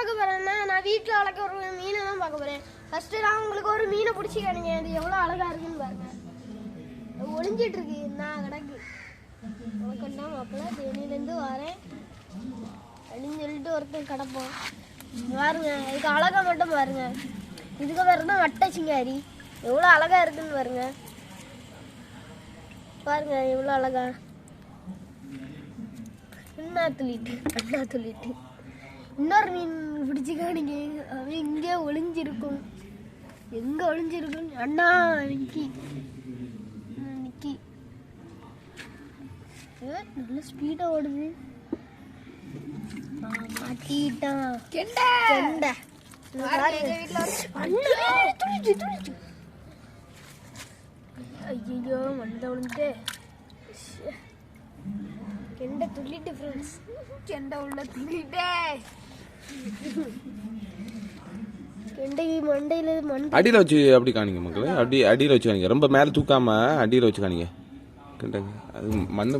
பார்க்க போறேன்னா நான் வீட்டில் வளர்க்க ஒரு மீனை தான் பார்க்க போறேன். ஃபர்ஸ்ட் நான் உங்களுக்கு ஒரு மீனை பிடிச்சி காணுங்க அது எவ்வளோ அழகா இருக்குன்னு பாருங்க. ஒளிஞ்சிட்டு இருக்கு. நான் கிடக்கு. உனக்கண்டா மாப்பிள்ள தேனியிலேருந்து வரேன். அப்படின்னு சொல்லிட்டு ஒருத்தன் கிடப்போம் பாருங்க. இதுக்கு அழகா மட்டும் பாருங்க. இதுக்கு பேர் தான் வட்ட சிங்காரி. எவ்வளோ அழகா இருக்குன்னு பாருங்க. பாருங்க எவ்வளோ அழகா. அண்ணா துளிட்டு அண்ணா துளிட்டு இன்னொரு மீன் பிடிச்சி காணிங்க அவன் இங்கே ஒளிஞ்சிருக்கும். எங்க ஒளிஞ்சிருக்கும்? அண்ணா நிக்கி. நிக்கி. நல்ல ஸ்பீடா ஓடுது. மாட்டிட்டான். கெண்டை! கெண்டை. ஐயையோ மண்டை விழுந்துட்டு கெண்டை துள்ளிட்டு ஃப்ரெண்ட்ஸ் கெண்டை உள்ள மண்டை அடியில் வச்சு அப்படி காணிங்க மக்களே. அப்படி அடியில் வச்சு காணிங்க. ரொம்ப மேலே தூக்காம அடியில் வச்சு காணிங்க. கிண்டங்க? அது மண்ணு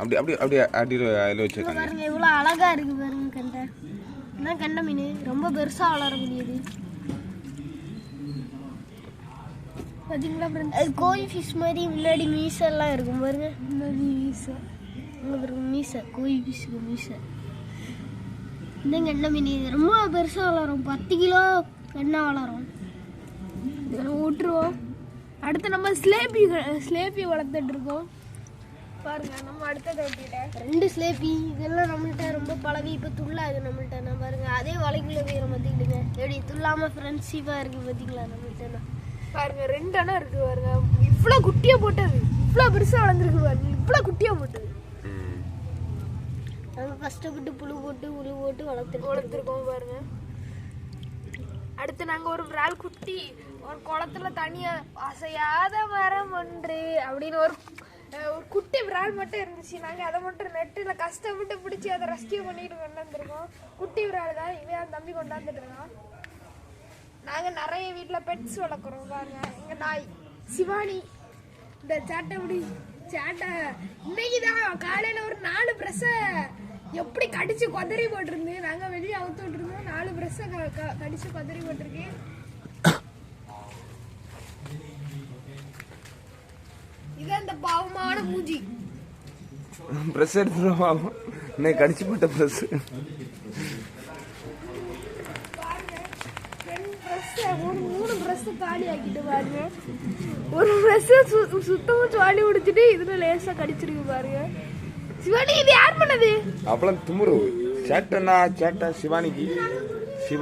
அப்படி அப்படி அப்படி அடியில் அதில் வச்சு காணிங்க. பாருங்க இவ்வளோ அழகா இருக்கு பாருங்க கெண்டை. என்ன கெண்டை மீன்? ரொம்ப பெருசா வளரக்கூடியது பாத்தீங்களா ஃப்ரெண்ட்ஸ் அது கோழி ஃபிஷ் மாதிரி முன்னாடி மீசை எல்லாம் இருக்கும் பாருங்க. மீசை. இங்க பாருங்க மீசை. கோழி ஃபிஷ்க்கு மீசை. இந்த கெண்டை மீன்? இது ரொம்ப பெருசாக வளரும். பத்து கிலோ கெண்டை வளரும். இதெல்லாம் விட்டுருவோம் அடுத்து நம்ம ஸ்லேபி ஸ்லேபி வளர்த்துட்டு இருக்கோம். பாருங்க நம்ம அடுத்த விட்டுட்டேன் ரெண்டு ஸ்லேபி இதெல்லாம் நம்மள்ட்ட ரொம்ப பழகி இப்போ துள்ளாது நம்மள்ட்ட. நான் பாருங்க அதே வலைக்குள்ள வீரம் பார்த்துக்கிடுங்க எப்படி துள்ளாமல் ஃப்ரெண்ட்ஷிப்பாக இருக்கு பார்த்தீங்களா நம்மள்ட்ட? பாருங்க ரெண்டு அணை இருக்கு பாருங்க. இவ்வளோ குட்டியாக போட்டது. இவ்வளோ பெருசாக வளர்ந்துருக்கு பாருங்க. இவ்வளோ குட்டியாக போட்டது. நாங்கள் கஷ்டப்பட்டு புழு போட்டு உழு போட்டு வளர்த்து வளர்த்துருக்கோம் பாருங்க. அடுத்து நாங்க ஒரு விரால் குட்டி ஒரு குளத்துல தனியா அசையாத மரம் ஒன்று அப்படின்னு ஒரு ஒரு குட்டி விரால் மட்டும் இருந்துச்சு. நாங்க அதை மட்டும் நெட்டுல கஷ்டப்பட்டு பிடிச்சி அதை ரெஸ்கியூ பண்ணிட்டு கொண்டாந்துருக்கோம் குட்டி விரால் தான். இவன் என் தம்பி கொண்டாந்துட்டு இருக்கான். நாங்க நிறைய வீட்டில் பெட்ஸ் வளர்க்குறோம் பாருங்க. எங்க நாய் சிவானி இந்த சாட்டை முடி சேட்டை. இன்னைக்கு தான் காலையில ஒரு நாலு பிரஸ்ஸ எப்படி கடிச்சு கொதறி போட்டிருந்து? நாங்க வெளியே அவுத்து விட்டுருந்தோம். நாலு பிரஸ்ஸ கடிச்சு கொதறி போட்டிருக்கு இது அந்த பாவமான மூஞ்சி. ப்ரெஸ் எடுத்துருவோம் இன்னைக்கு கடிச்சு போட்ட ப்ரெஸ் மூணு பிரஸ் காலி ஆக்கிட்டு பாருங்க. ஒரு பிரஸ் சுத்தமா சுவாலி முடிச்சிட்டு இதுல லேசா கடிச்சிருக்கு பாருங்க. சிவானி இது யார் பண்ணது? அவ்வளோ துமுறு சேட்டனா சேட்டா சிவானிக்கு.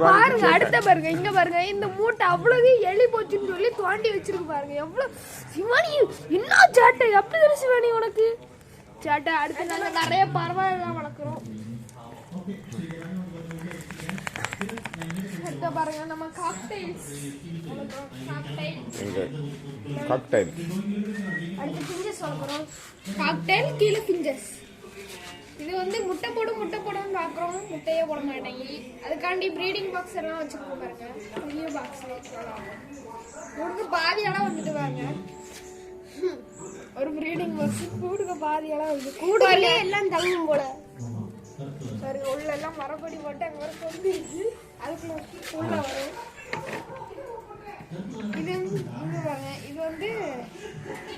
பாருங்க அடுத்த பாருங்க இங்க பாருங்க இந்த மூட்டை அவ்வளவு எலி போச்சுன்னு சொல்லி தோண்டி வச்சிருக்கு பாருங்க. எவ்வளவு சிவானி என்ன சாட்டை? எப்படி தெரியும் சிவானி உனக்கு? சாட்டை அடுத்து நாங்க நிறைய பறவை எல்லாம் வளர்க்குறோம். அடுத்த பாருங்க நம்ம காக்டைல்ஸ் காக்டைல் அடுத்து பிஞ்சஸ் வளர்க்குறோம். காக்டைல் கீழே பிஞ்சஸ் இது வந்து முட்டை போடும் முட்டை போடும் பார்க்குறோம் முட்டையே போட மாட்டேங்கி. அதுக்காண்டி ப்ரீடிங் பாக்ஸ் எல்லாம் வச்சுருக்கோம் பாருங்க. பெரிய பாக்ஸ் கூடுக்கு பாதியெல்லாம் வந்துட்டு ஹம். ஒரு ப்ரீடிங் பாக்ஸ் கூடுக்கு பாதியெல்லாம் வந்து. கூடுகளே எல்லாம் தங்கும் போல. பாருங்க உள்ள எல்லாம் மரப்படி போட்டு அங்கே வர இருக்கு. அதுக்குள்ள உள்ள வரும். இது வந்து இது வந்து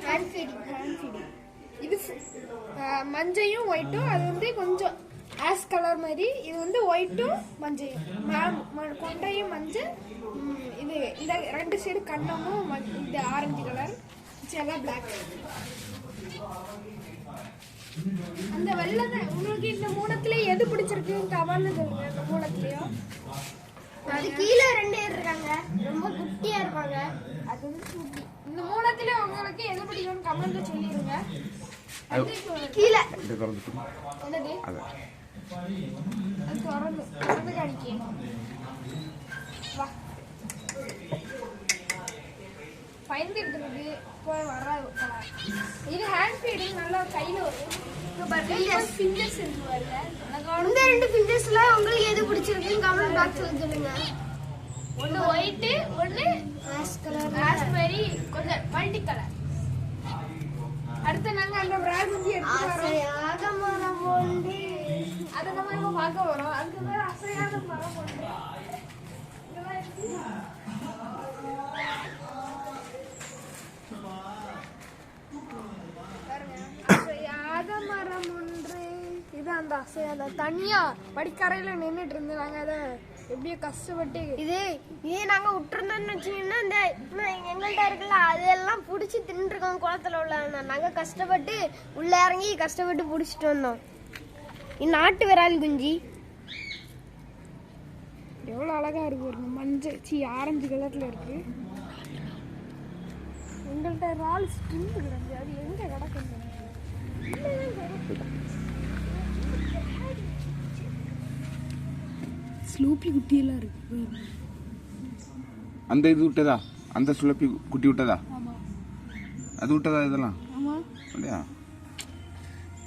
ஹேண்ட் ஃபீடிங் ஹேண்ட் ஃபீடிங் இது மஞ்சையும் ஒயிட்டும் அது வந்து கொஞ்சம் ஆஸ் கலர் மாதிரி. இது வந்து ஒயிட்டும் மஞ்சையும். கொண்டையும் மஞ்சள் இது இந்த ரெண்டு சைடு கண்ணமும் இது ஆரஞ்சு கலர் எல்லாம் பிளாக் அந்த வெள்ளை உங்களுக்கு இந்த மூணத்துல எது பிடிச்சிருக்கு? கவர்னு சொல்லுங்க இந்த மூணத்துலயும். அது கீழே ரெண்டு பேர் இருக்காங்க. ரொம்ப குட்டியா இருப்பாங்க. அது வந்து இந்த மூணத்துல உங்களுக்கு எது பிடிக்கும்னு கமெண்ட்ல சொல்லிடுங்க அடுத்து கீழே இது திறந்துட்டு என்னது அது அது திறந்து திறந்து காணிக்க வா பயந்துட்டு இருக்கு போய் வராது போலாம். இது ஹேண்ட் ஃபீடிங் நல்லா கையில வரும் ஃபிங்கர்ஸ் இருக்கு பாருங்க நல்லா இந்த ரெண்டு ஃபிங்கர்ஸ்ல உங்களுக்கு எது பிடிச்சிருக்குன்னு கமெண்ட் பாக்ஸ்ல சொல்லுங்க ஒன்று ஒயிட்டு ஒன்று ஆஷ் கலர் ராஸ்பெரி கொஞ்சம் மல்டி கலர் அடுத்து நாங்க அந்த பிராகுதி ஆசையாக மரம் ஒன்று அதை நம்ம இப்ப பார்க்க வரோம் அதுக்கு பேர் அசையாக மரம் ஒன்றி அசையாத மரம் ஒன்று இது அந்த அசையாத தனியா படிக்கரையில நின்றுட்டு இருந்து நாங்க அதை. எப்படியோ கஷ்டப்பட்டு இது இதே நாங்க விட்டுருந்தோம்னு வச்சீங்கன்னா இந்த எங்கள்கிட்ட இருக்குல்ல அதெல்லாம் புடிச்சு தின்னுருக்கோம் குளத்துல உள்ள. நாங்க கஷ்டப்பட்டு உள்ள இறங்கி கஷ்டப்பட்டு புடிச்சிட்டு வந்தோம். நாட்டு விரால் குஞ்சி. எவ்வளவு அழகா இருக்கு பாருங்க மஞ்சள் சி ஆரஞ்சு கலர்ல இருக்கு. எங்கள்கிட்ட ரால் ஸ்ட்ரிங் கிடந்து அது எங்க கிடக்குது ஸ்லூப்பி குட்டியெல்லாம் இருக்கு. அந்த இது விட்டதா? அந்த சுழப்பி குட்டி விட்டதா? அது விட்டதா இதெல்லாம்? இல்லையா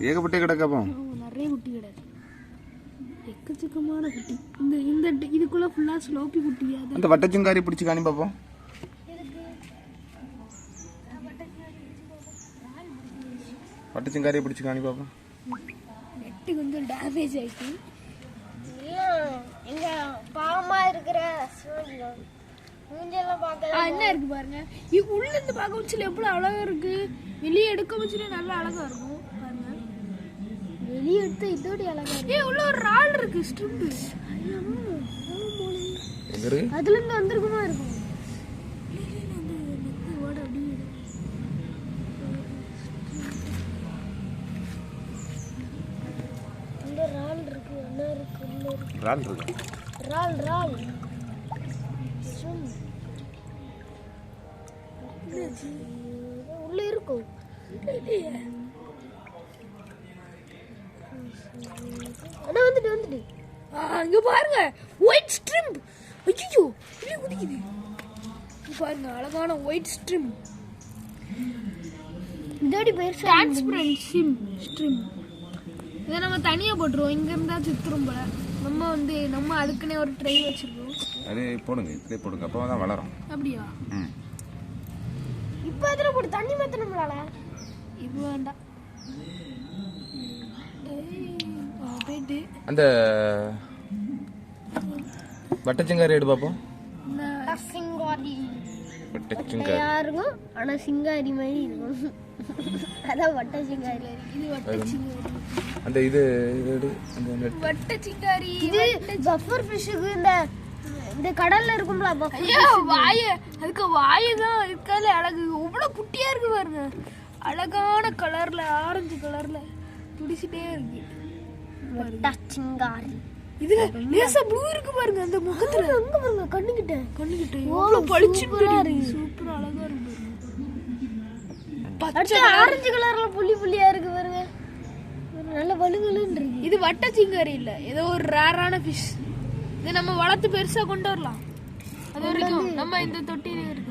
ஏகப்பட்ட கிடக்கப்போ நிறைய குட்டி கிடக்கு எக்கச்சக்கமான குட்டி. இந்த இந்த இதுக்குள்ள ஃபுல்லா ஸ்லோப்பி குட்டியா அந்த வட்டச்சுங்காரி பிடிச்சி காணி பார்ப்போம். வட்டச்சுங்காரியை பிடிச்சி காணி பார்ப்போம். நெட்டு கொஞ்சம் டேமேஜ் ஆயிட்டு. எங்க பாவமா இருக்கிற சிவலிங்கம் மூஞ்செல்லாம் பார்க்க என்ன இருக்கு பாருங்க. இது உள்ள இருந்து பார்க்க வச்சுல எவ்வளவு அழகா இருக்கு. வெளியே எடுக்க வச்சுல நல்லா அழகா இருக்கும். பாருங்க. வெளியே எடுத்து இதோட அழகா ஏ உள்ள ஒரு ரால் இருக்கு ஸ்ட்ரிப் இருக்கு அதுல இருந்து வந்திருக்குமா இருக்கும் இந்த ரால் இருக்கு என்ன இருக்கு உள்ள இருக்கு ரால் இருக்கு. ரால் ரால். உள்ள இருக்கும் அண்ணா வந்துட்டு வந்துட்டு இங்க பாருங்க. ஒயிட் ஸ்ட்ரிம்ப் ஐயோ இது குதிக்குது. இங்க பாருங்க அழகான ஒயிட் ஸ்ட்ரிம் இதோடி பெருசா டிரான்ஸ்பரண்ட் சிம் ஸ்ட்ரிம் இதை நம்ம தனியா போட்டுருவோம். இங்க இருந்தா சுத்துரும் போல. நம்ம வந்து நம்ம அதுக்குன்னே ஒரு ட்ரை வச்சிருக்கோம். அதே போடுங்க இதே போடுங்க. அப்போ தான் வளரும். அப்படியா? ம். இப்ப எதுல போட்டு தண்ணி மாத்தணும்லால இது வேண்டாம். அந்த வட்டச்சுங்காரி எடு பார்ப்போம் இருக்கும்? ஆனா சிங்காரி மாதிரி இருக்கும். அதான் வட்ட சிங்காரி. இது வட்ட சிங்காரி. அந்த இது இது எடு அந்த நெட். வட்ட சிங்காரி இது பஃபர் இந்த இந்த கடல்ல இருக்கும்ல வாய அதுக்கு வாய தான் இருக்கால அழகு. இவ்வளவு குட்டியா இருக்கு பாருங்க. அழகான கலர்ல ஆரஞ்சு கலர்ல துடிச்சிட்டே இருக்கு. வட்ட சிங்காரி. இதுல லேசா ப்ளூ இருக்கு பாருங்க அந்த முகத்துல. அங்க பாருங்க கண்ணுகிட்ட கண்ணுகிட்ட எவ்வளவு பளிச்சு சூப்பரா இருக்கு. சூப்பரா அழகா இருக்கு. அடுத்து ஆரஞ்சு கலர்ல புள்ளி புள்ளியா இருக்கு பாருங்க. நல்ல வலுவலுன்னு இருக்கு. இது வட்ட சிங்காரி இல்ல ஏதோ ஒரு ரேரான ஃபிஷ் இது நம்ம வளர்த்து பெருசா கொண்டு வரலாம். அது வரைக்கும் நம்ம இந்த தொட்டிலே இருக்கட்டும்